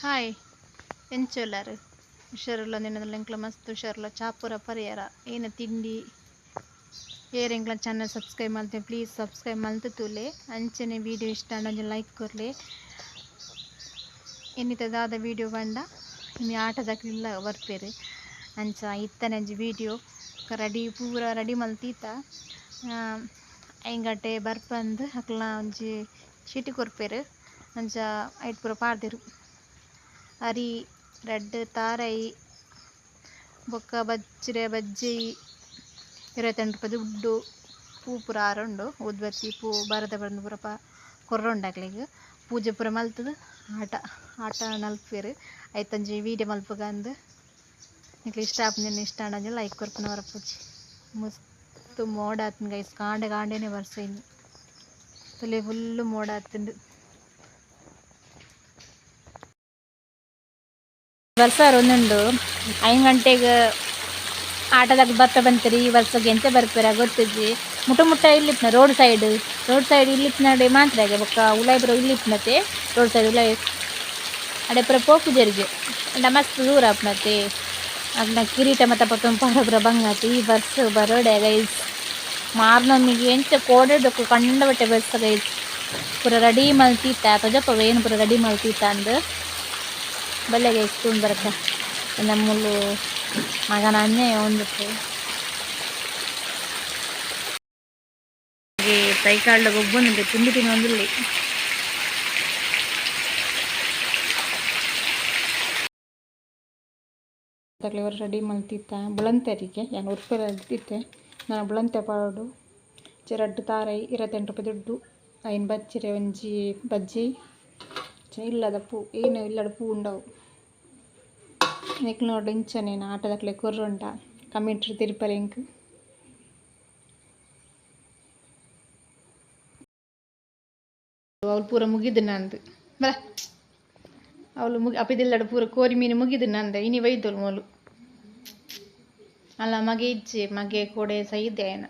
ಹುಷಾರು ಹುಷಾರಿಲ್ಲ ನಿನ್ನದಲ್ಲಿ ಎಂಕ್ಲ ಮಸ್ತ್ ಹುಷಾರಿಲ್ಲ. ಚಾಪುರ ಪರಿಹಾರ. ಏನು ತಿಂಡಿ? ಏರೆಂಕ್ಲ ಚಾನಲ್ ಸಬ್ಸ್ಕ್ರೈಬ್ ಮಾಡ್ತೀನಿ. ಪ್ಲೀಸ್ ಸಬ್ಸ್ಕ್ರೈಬ್ ಮಲ್ತು ತೂಲೆ. ಅಂಚನೆ ವೀಡಿಯೋ ಇಷ್ಟ ಒಂದು ಲೈಕ್ ಕೊರ್ಲೆ ಇನ್ನಿತದಾದ ವೀಡಿಯೋ ಬಂಡ ಇನ್ನು ಆಟದಕ್ಲಿಲ್ಲ ಬರ್ಪೇರು ಅಂಚ ಇತ್ತನೆ ವೀಡಿಯೋ ರೆಡಿ, ಪೂರ ರೆಡಿ ಮಲ್ತೀತ. ಐಂಗಟ್ಟೆ ಬರ್ಪಂದು ಅಕ್ಲ ಒಂಜಿ ಚೀಟಿ ಕೊರ್ಪೇರು ಅಂಚ ಐಟ್ ಪೂರ ಪಾಡ್ದೆರು. ಅರಿ, ರೆಡ್ ತಾರೈ, ಬೊಕ್ಕ ಬಜ್ರೆ ಬಜ್ಜಿ, ಇರವತ್ತೆಂಟು ರೂಪಾಯಿ ದುಡ್ಡು ಪೂ ಪೂರ ಆರುಂಡು, ಉದ್ಬತ್ತಿ ಪೂ ಬರದ ಬಂದು ಪೂರ ಪ ಕೊರ್ರೊಂಡಾಗ್ಲಿಗೆ ಪೂಜೆ ಪೂರ ಮಲ್ತದು, ಆಟ ಆಟ ನಲ್ಪೇರು ಐತಂಜಿ ವೀಡಿಯೋ ಮಲ್ಪಗ ಅಂದು, ನಿಕ್ಲೆ ಇಷ್ಟ ಆಪುಂಡು ಇಷ್ಟ ಆಂಡಂಜಿ ಲೈಕ್ ಕೊರ್ಪುನ ವರಪುಜಿ ಮಸ್ತ್ ಮೋಡ ಆತುಂಡು ಗೈಸ್ ಕಾಂಡೆ ಕಾಂಡೆನೆ ಬರ್ಸ ಇನ್ನು ತಲೆ ಫುಲ್ಲು ಮೋಡ ಆತುಂಡು ವರ್ಷ ಒಂದೊಂದು ಐದು ಗಂಟೆಗೆ ಆಟದಾಗ ಭತ್ತ ಬಂತೀರಿ, ಈ ವರ್ಷ ಎಂತ ಬರ್ತೀರ ಗೊತ್ತಿಜ್ಜಿ ಮುಟ ಮುಟ್ಟ ಇಲ್ಲಿತ್ನ ರೋಡ್ ಸೈಡ್ ರೋಡ್ ಸೈಡ್ ಇಲ್ಲಿತ್ನಡೆ ಮಾತ್ರ ಆಗ, ಬೊಕ್ಕ ಇಲಿಪ್ ಮತ್ತೆ, ರೋಡ್ ಸೈಡ್ ಉಲಾಯ್ ಅಡೆ ಪುರ ಪೋಪುಜರಿಗೆ ಅಂಡ ಮಸ್ತ್ ದೂರ ಆಪ್ನತೆ ಅದನ್ನ ಕಿರೀಟ ಮತ್ತು ಪತ್ತೊಂದು ಪಾಡಪುರ ಬಂಗಾತಿ, ಈ ಬಸ್ ಬರೋಡೆ ಗೈಸ್ ಮಾರ್ನೊಮ್ಮಿಗೆ ಎಂಚ ಕೋಡೆದಕ್ಕು ಕಂಡ ಬಟ್ಟೆ ಬಸ್ ಗೈಸ್ ಪೂರ ರೆಡಿ ಮಲ್ತೀತ ತೊಜಪ್ಪ ಏನು ಪೂರ ರೆಡಿ ಮಲ್ತೀತ ಅಂದು. ಬಲ್ಲೆಗೆ ಎಷ್ಟು ಬರುತ್ತೆ. ನಮ್ಮಲ್ಲು ಮಗನ ಒಂದಿಟ್ಟು ಕೈ ಸೈಕಾಲ್ಡ ಒಬ್ಬನಿಗೆ ತಿಂಡಿ ತಿನ್ನು ಒಂದಿಲ್ಲಿ ತಕ್ಲಿವರು ರೆಡಿ ಮಲ್ತಿತ್ತ ಬುಳಂತೆರಿಗೆ ಏನು ಉರ್ಪೇರ ಇದ್ದಿತ್ತೆ ನಾನು ಬುಳಂತೆ ಪಾಡು. ಚಿರಡ್ಡು ತಾರೈ, ಇರತ್ತೆಂಟು ರೂಪಾಯಿ ದುಡ್ಡು. ಐನ್ ಬಜ್ಜಿರೆ ಒಂಜಿ ಬಜ್ಜಿ. ಇಲ್ಲದ ಪೂ, ಏನು ಇಲ್ಲದ ಪೂ ಉಂಡವು. ನೆಕ್ಲು ನೋಡಿ ಇಂಚನೇನು ಆಟದಕ್ಲೆ ಕೊರ್ರುಂಟ ಕಮಿಟ್ರಿ ತಿರುಪಲಿ ಇಂಕ್ ಅವಳು ಪೂರ ಮುಗಿದು ನಂದು. ಬರ ಅವಳು ಮುಗಿ ಅಪ್ಪಿದಿಲ್ಲಡ ಪೂರ ಕೋರಿ ಮೀನು ಮುಗಿದು ನಂದೆ. ಇನಿ ಒಯ್ದೋಳು ಮೊಲು. ಅಲ್ಲ, ಮಗೆ ಇಜ್ಜಿ, ಮಗೆ ಕೊಡೆ ಸಹ ಇದೆ ಏನ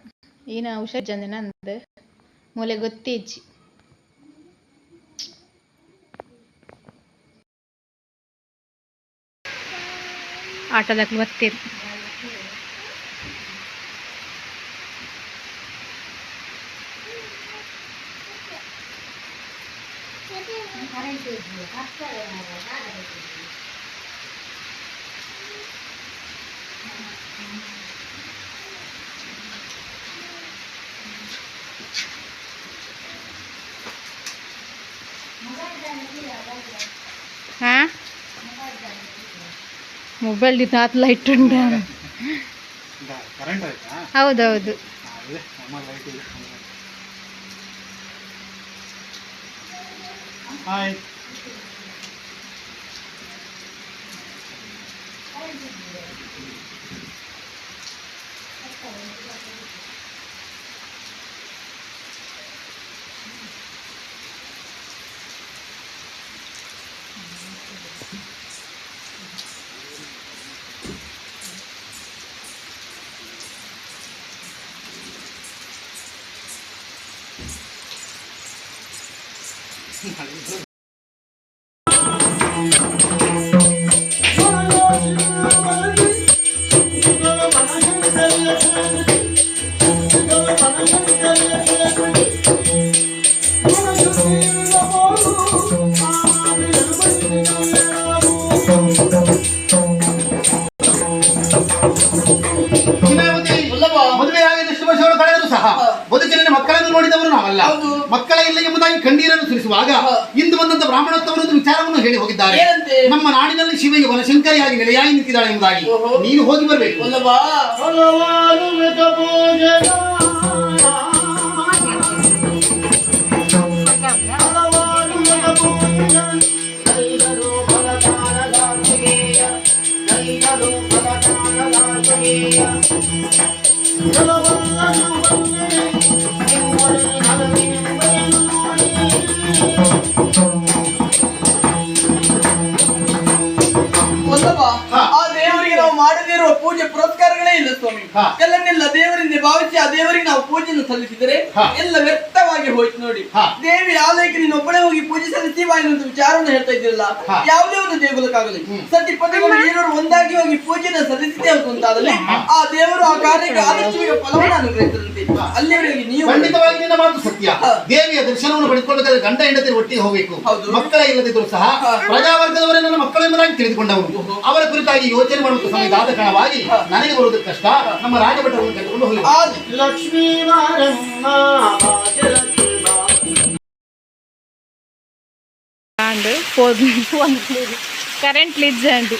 ಈನ ಹುಷಾರ್ ಜಂದೆ ನಂದು. ಮೂಲೆ ಗೊತ್ತೇ ಇಜ್ಜಿ ಆಟದಕ್ಲು ಬರ್ತೀರಿ ಹಾಂ ಮೊಬೈಲ್ ನಾತ್ ಲೈಟ್ ಉಂಟು ಹೌದೌದು. Thank you. ಕಣ್ಣೀರನ್ನು ಸುರಿಸುವಾಗ ಇಂದು ಬಂದಂತ ಬ್ರಾಹ್ಮಣತ್ವವನ್ನು ವಿಚಾರವನ್ನು ಹೇಳಿ ಹೋಗಿದ್ದಾರೆ ಏನಂತೆ? ನಮ್ಮ ನಾಡಿನಲ್ಲಿ ಶಿವಯ್ಯ ವನಶಂಕರಿಯಾಗಿ ನೆಲೆಯಾಗಿ ನಿಂತಿದ್ದಾಳೆ ಎಂಬುದಾಗಿ. ನೀನು ಹೋಗಿ ಬರಬೇಕು ಹಾ. ಆ ದೇವರಿಗೆ ನಾವು ಮಾಡದಿರುವ ಪೂಜೆ ಪುರಸ್ಕಾರಗಳೇ ಇಲ್ಲ ಸ್ವಾಮಿ. ಎಲ್ಲನ್ನೆಲ್ಲ ದೇವರಿಂದ ಭಾವಿಸಿ ಆ ದೇವರಿಗೆ ನಾವು ಪೂಜೆಯನ್ನು ಸಲ್ಲಿಸಿದರೆ. ಎಲ್ಲ ವ್ಯಕ್ತವಾಗಿ ಹೋಯ್ತು ನೋಡಿ. ದೇವಿ ಆಲಯಕ್ಕೆ ನೀನು ಒಬ್ಬಳೇ ಹೋಗಿ ಪೂಜೆ ಅನ್ನೋದು ವಿಚಾರವನ್ನು ಹೇಳ್ತಾ ಇದ್ದಿರಲ್ಲ? ಹಾ. ಯಾವುದೇ ಒಂದು ದೇಗುಲಕ್ಕಾಗಲಿ. ಸತಿ ಪದಗಳು ನೀರವರು ಒಂದಾಗಿ ಹೋಗಿ ಪೂಜೆನ ಸಲ್ಲಿಸಿದೆ ಅಂತಾದಲ್ಲಿ ಆ ದೇವರು ಆ ಕಾರ್ಯಕ್ಕೆ ಆದಷ್ಟು ಫಲವನ್ನು ಅನುಗ್ರಹಿಸಿದಂತೆ ಅಲ್ಲಿವರೆಗೆ ನೀವು ಖಂಡಿತವಾಗಿ ನಿನ್ನ ಮಾತು ಸತ್ಯ. ದೇವಿಯ ದರ್ಶನವನ್ನು ಪಡೆದುಕೊಳ್ಳಬೇಕಾದ್ರೆ ಗಂಡ ಹೆಂಡತಿ ಒಟ್ಟಿಗೆ ಹೋಗಬೇಕು. ಹೌದು. ಮಕ್ಕಳ ಇಲ್ಲದಿದ್ದರೂ ಸಹ. ಪ್ರಜಾವರ್ಗದವರೇ ನನ್ನ ಮಕ್ಕಳೆಂಬುದಾಗಿ ತಿಳಿದುಕೊಂಡವರು ಅವರ ಕುರಿತಾಗಿ ಯೋಚನೆ ಮಾಡುವಂತ ಸಮಯದ ಆದ ಕಾರಣವಾಗಿ ನನಗೆ ಬರುವುದು ಕಷ್ಟ. ನಮ್ಮ ರಾಜಭಟರನ್ನು ಕರೆದುಕೊಂಡು ಹೋಗಿ ಲಕ್ಷ್ಮೀ పోతుంది అందుకు లేదు. కరెంట్ లేదు అండి.